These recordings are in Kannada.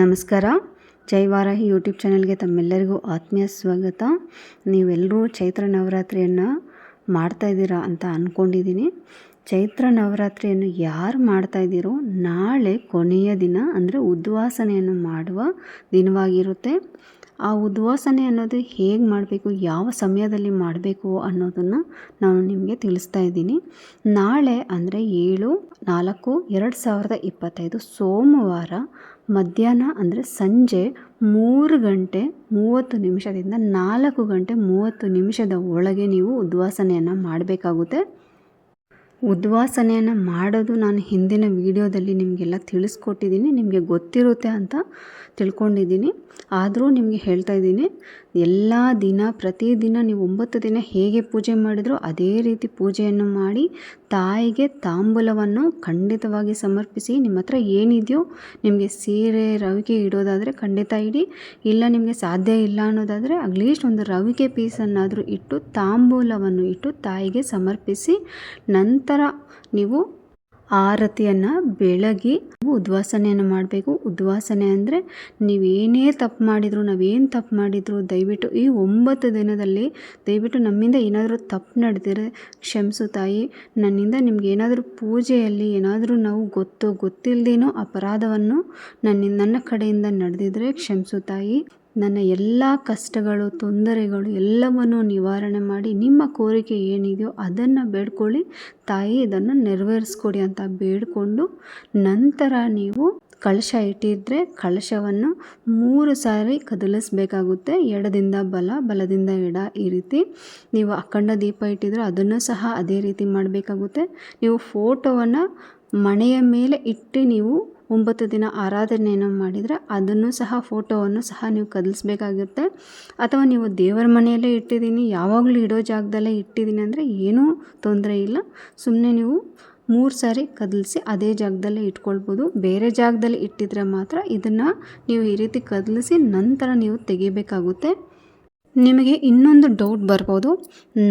ನಮಸ್ಕಾರ. ಜೈವಾರಾಹಿ ಯೂಟ್ಯೂಬ್ ಚಾನಲ್ಗೆ ತಮ್ಮೆಲ್ಲರಿಗೂ ಆತ್ಮೀಯ ಸ್ವಾಗತ. ನೀವೆಲ್ಲರೂ ಚೈತ್ರ ನವರಾತ್ರಿಯನ್ನು ಮಾಡ್ತಾ ಇದ್ದೀರಾ ಅಂತ ಅಂದ್ಕೊಂಡಿದ್ದೀನಿ ಚೈತ್ರ ನವರಾತ್ರಿಯನ್ನು ಯಾರು ಮಾಡ್ತಾ ಇದ್ದೀರೋ ನಾಳೆ ಕೊನೆಯ ದಿನ, ಅಂದರೆ ಉದ್ವಾಸನೆಯನ್ನು ಮಾಡುವ ದಿನವಾಗಿರುತ್ತೆ. ಆ ಉದ್ವಾಸನೆ ಅನ್ನೋದು ಹೇಗೆ ಮಾಡಬೇಕು, ಯಾವ ಸಮಯದಲ್ಲಿ ಮಾಡಬೇಕು ಅನ್ನೋದನ್ನು ನಾನು ನಿಮಗೆ ತಿಳಿಸ್ತಾ ಇದ್ದೀನಿ. ನಾಳೆ ಅಂದರೆ ಏಳು, ನಾಲ್ಕು, ಎರಡು ಸಾವಿರದ ಇಪ್ಪತ್ತೈದು ಸೋಮವಾರ ಮಧ್ಯಾಹ್ನ ಅಂದರೆ ಸಂಜೆ ಮೂರು ಗಂಟೆ ಮೂವತ್ತು ನಿಮಿಷದಿಂದ ನಾಲ್ಕು ಗಂಟೆ ಮೂವತ್ತು ನಿಮಿಷದ ಒಳಗೆ ನೀವು ಉದ್ವಾಸನೆಯನ್ನು ಮಾಡಬೇಕಾಗುತ್ತೆ. ಉದ್ವಾಸನೆಯನ್ನು ಮಾಡೋದು ನಾನು ಹಿಂದಿನ ವಿಡಿಯೋದಲ್ಲಿ ನಿಮಗೆಲ್ಲ ತಿಳಿಸ್ಕೊಟ್ಟಿದ್ದೀನಿ. ನಿಮಗೆ ಗೊತ್ತಿರುತ್ತೆ ಅಂತ ತಿಳ್ಕೊಂಡಿದ್ದೀನಿ. ಆದರೂ ನಿಮಗೆ ಹೇಳ್ತಾ ಇದ್ದೀನಿ. ಎಲ್ಲ ದಿನ ಪ್ರತಿದಿನ ನೀವು ಒಂಬತ್ತು ದಿನ ಹೇಗೆ ಪೂಜೆ ಮಾಡಿದ್ರೋ ಅದೇ ರೀತಿ ಪೂಜೆಯನ್ನು ಮಾಡಿ ತಾಯಿಗೆ ತಾಂಬೂಲವನ್ನು ಖಂಡಿತವಾಗಿ ಸಮರ್ಪಿಸಿ ನಿಮ್ಮ ಹತ್ರ ಏನಿದೆಯೋ ನಿಮಗೆ ಸೀರೆ, ರವಿಕೆ ಇಡೋದಾದರೆ ಖಂಡಿತ ಇಡಿ. ಇಲ್ಲ ನಿಮಗೆ ಸಾಧ್ಯ ಇಲ್ಲ ಅನ್ನೋದಾದರೆ ಅಟ್ಲೀಸ್ಟ್ ಒಂದು ರವಿಕೆ ಪೀಸನ್ನಾದರೂ ಇಟ್ಟು ತಾಂಬೂಲವನ್ನು ಇಟ್ಟು ತಾಯಿಗೆ ಸಮರ್ಪಿಸಿ ನಂತರ ನೀವು ಆರತಿಯನ್ನು ಬೆಳಗಿ ಉದ್ವಾಸನೆಯನ್ನು ಮಾಡಬೇಕು. ಉದ್ವಾಸನೆ ಅಂದರೆ ನೀವೇನೇ ತಪ್ಪು ಮಾಡಿದ್ರು, ನಾವೇನು ತಪ್ಪು ಮಾಡಿದ್ರು, ದಯವಿಟ್ಟು ಈ ಒಂಬತ್ತು ದಿನದಲ್ಲಿ ದಯವಿಟ್ಟು ನಮ್ಮಿಂದ ಏನಾದರೂ ತಪ್ಪು ನಡೆದಿರೆ ಕ್ಷಮಿಸು ತಾಯಿ. ನನ್ನಿಂದ ನಿಮ್ಗೆ ಏನಾದರೂ ಪೂಜೆಯಲ್ಲಿ ಏನಾದರೂ ನಾವು ಗೊತ್ತು ಗೊತ್ತಿಲ್ಲದೇನೋ ಅಪರಾಧವನ್ನು ನನ್ನ ನನ್ನ ಕಡೆಯಿಂದ ನಡೆದಿದ್ರೆ ಕ್ಷಮಿಸು ತಾಯಿ. ನನ್ನ ಎಲ್ಲ ಕಷ್ಟಗಳು, ತೊಂದರೆಗಳು ಎಲ್ಲವನ್ನು ನಿವಾರಣೆ ಮಾಡಿ ನಿಮ್ಮ ಕೋರಿಕೆ ಏನಿದೆಯೋ ಅದನ್ನು ಬೇಡ್ಕೊಳ್ಳಿ. ತಾಯಿ ಇದನ್ನು ನೆರವೇರಿಸ್ಕೊಡಿ ಅಂತ ಬೇಡಿಕೊಂಡು ನಂತರ ನೀವು ಕಳಶ ಇಟ್ಟಿದ್ದರೆ ಕಳಶವನ್ನು ಮೂರು ಸಾರಿ ಕದಲಿಸಬೇಕಾಗುತ್ತೆ. ಎಡದಿಂದ ಬಲ, ಬಲದಿಂದ ಎಡ ಈ ರೀತಿ. ನೀವು ಅಖಂಡ ದೀಪ ಇಟ್ಟಿದ್ರೆ ಅದನ್ನು ಸಹ ಅದೇ ರೀತಿ ಮಾಡಬೇಕಾಗುತ್ತೆ. ನೀವು ಫೋಟೋವನ್ನು ಮಣೆಯ ಮೇಲೆ ಇಟ್ಟು ನೀವು ಒಂಬತ್ತು ದಿನ ಆರಾಧನೆಯನ್ನು ಮಾಡಿದರೆ ಅದನ್ನು ಸಹ ಫೋಟೋವನ್ನು ಸಹ ನೀವು ಕದಲಿಸ್ಬೇಕಾಗಿರುತ್ತೆ. ಅಥವಾ ನೀವು ದೇವರ ಮನೆಯಲ್ಲೇ ಇಟ್ಟಿದ್ದೀನಿ, ಯಾವಾಗಲೂ ಇಡೋ ಜಾಗದಲ್ಲೇ ಇಟ್ಟಿದ್ದೀನಿ ಅಂದರೆ ಏನೂ ತೊಂದರೆ ಇಲ್ಲ. ಸುಮ್ಮನೆ ನೀವು ಮೂರು ಸಾರಿ ಕದಲಿಸಿ ಅದೇ ಜಾಗದಲ್ಲೇ ಇಟ್ಕೊಳ್ಬೋದು. ಬೇರೆ ಜಾಗದಲ್ಲಿ ಇಟ್ಟಿದ್ರೆ ಮಾತ್ರ ಇದನ್ನು ನೀವು ಈ ರೀತಿ ಕದಲಿಸಿ ನಂತರ ನೀವು ತೆಗಿಬೇಕಾಗುತ್ತೆ. ನಿಮಗೆ ಇನ್ನೊಂದು ಡೌಟ್ ಬರ್ಬೋದು.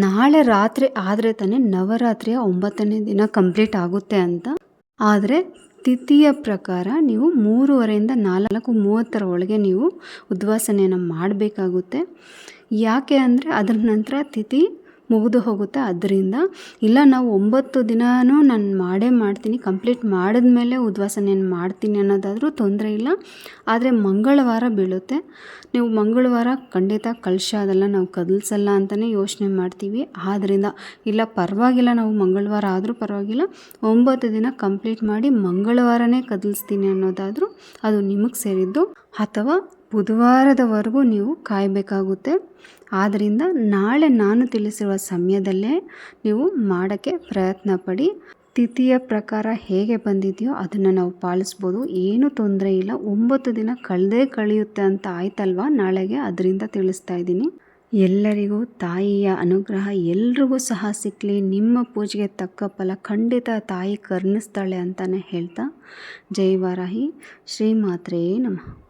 ನಾಳೆ ರಾತ್ರಿ ಆದರೆ ತಾನೇ ನವರಾತ್ರಿಯ ಒಂಬತ್ತನೇ ದಿನ ಕಂಪ್ಲೀಟ್ ಆಗುತ್ತೆ ಅಂತ. ಆದರೆ ತಿಥಿಯ ಪ್ರಕಾರ ನೀವು ಮೂರುವರೆಯಿಂದ ನಾಲ್ಕು, ಮೂವತ್ತರ ಒಳಗೆ ನೀವು ಉದ್ವಾಸನೆಯನ್ನು ಮಾಡಬೇಕಾಗುತ್ತೆ. ಯಾಕೆ ಅಂದರೆ ಅದರ ನಂತರ ತಿಥಿ ಮುಗಿದು ಹೋಗುತ್ತೆ? ಅದರಿಂದ ಇಲ್ಲ, ನಾವು ಒಂಬತ್ತು ದಿನವೂ ನಾನು ಮಾಡೇ ಮಾಡ್ತೀನಿ. ಕಂಪ್ಲೀಟ್ ಮಾಡಿದ ಮೇಲೆ ಉದ್ವಾಸನೆಯನ್ನು ಮಾಡ್ತೀನಿ ಅನ್ನೋದಾದರೂ ತೊಂದರೆ ಇಲ್ಲ. ಆದರೆ ಮಂಗಳವಾರ ಬೀಳುತ್ತೆ. ನೀವು ಮಂಗಳವಾರ ಖಂಡಿತ ಕಲಶ ಅದೆಲ್ಲ ನಾವು ಕದಲ್ಸಲ್ಲ ಅಂತಲೇ ಯೋಚನೆ ಮಾಡ್ತೀವಿ. ಆದ್ದರಿಂದ ಇಲ್ಲ, ಪರವಾಗಿಲ್ಲ, ನಾವು ಮಂಗಳವಾರ ಆದರೂ ಪರವಾಗಿಲ್ಲ. ಒಂಬತ್ತು ದಿನ ಕಂಪ್ಲೀಟ್ ಮಾಡಿ ಮಂಗಳವಾರನೇ ಕದಲಿಸ್ತೀನಿ ಅನ್ನೋದಾದರೂ ಅದು ನಿಮಗೆ ಸೇರಿದ್ದು ಅಥವಾ ಬುಧವಾರದವರೆಗೂ ನೀವು ಕಾಯಬೇಕಾಗುತ್ತೆ. ಆದ್ದರಿಂದ ನಾಳೆ ನಾನು ತಿಳಿಸಿರುವ ಸಮಯದಲ್ಲೇ ನೀವು ಮಾಡೋಕ್ಕೆ ಪ್ರಯತ್ನ ಪಡಿ ತಿಥಿಯ ಪ್ರಕಾರ ಹೇಗೆ ಬಂದಿದೆಯೋ ಅದನ್ನು ನಾವು ಪಾಲಿಸ್ಬೋದು. ಏನೂ ತೊಂದರೆ ಇಲ್ಲ. ಒಂಬತ್ತು ದಿನ ಕಳೆದೇ ಕಳೆಯುತ್ತೆ ಅಂತ ಆಯ್ತಲ್ವಾ? ನಾಳೆಗೆ ಅದರಿಂದ ತಿಳಿಸ್ತಾ ಇದ್ದೀನಿ. ಎಲ್ಲರಿಗೂ ತಾಯಿಯ ಅನುಗ್ರಹ, ಎಲ್ರಿಗೂ ಸಹ ಸಿಕ್ಕಲಿ ನಿಮ್ಮ ಪೂಜೆಗೆ ತಕ್ಕ ಫಲ, ಖಂಡಿತ ತಾಯಿ ಕರ್ಣಿಸ್ತಾಳೆ ಅಂತಲೇ ಹೇಳ್ತಾ. ಜೈ ವಾರಾಹಿ. ಶ್ರೀಮಾತ್ರೇ ನಮಃ.